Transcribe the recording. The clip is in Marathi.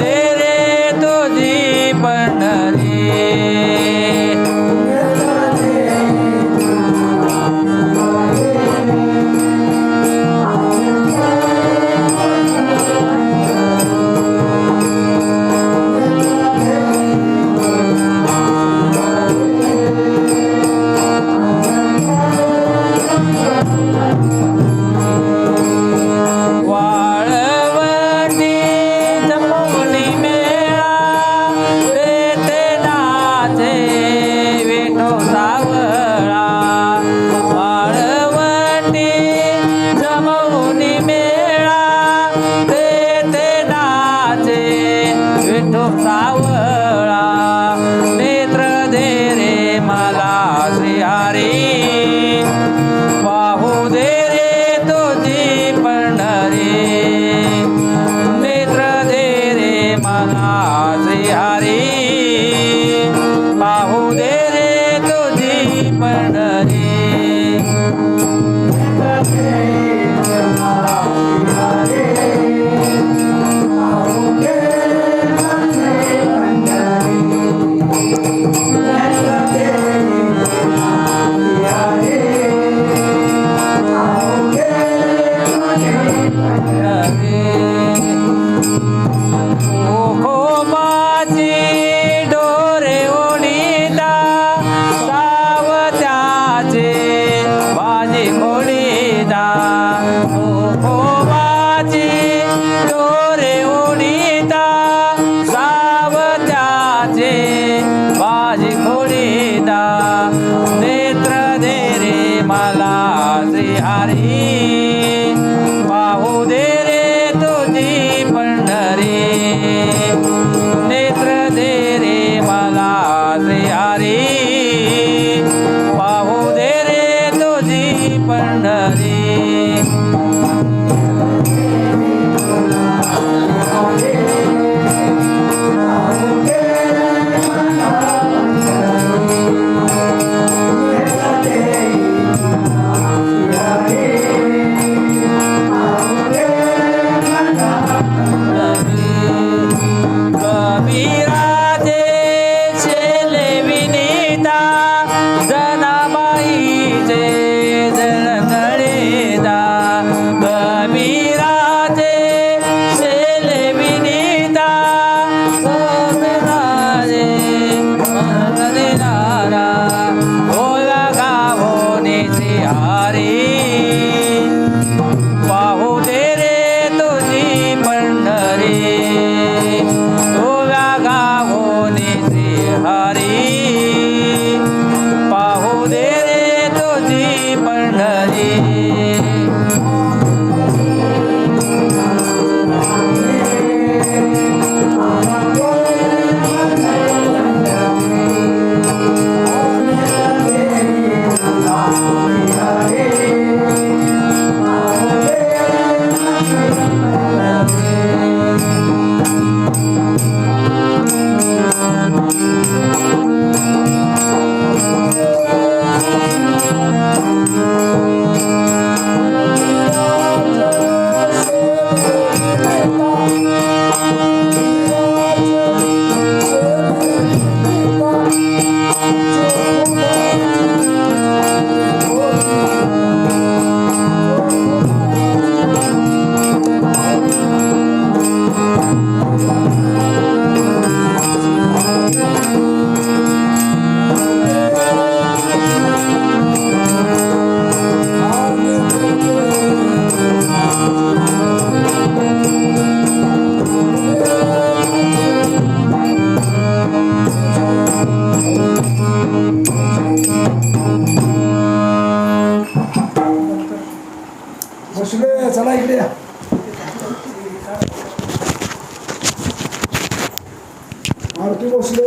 तेरे तो जीवन Tao. माझे माझी खोडीदा नेत्र दे रे मला श्री हरी आरती भोसले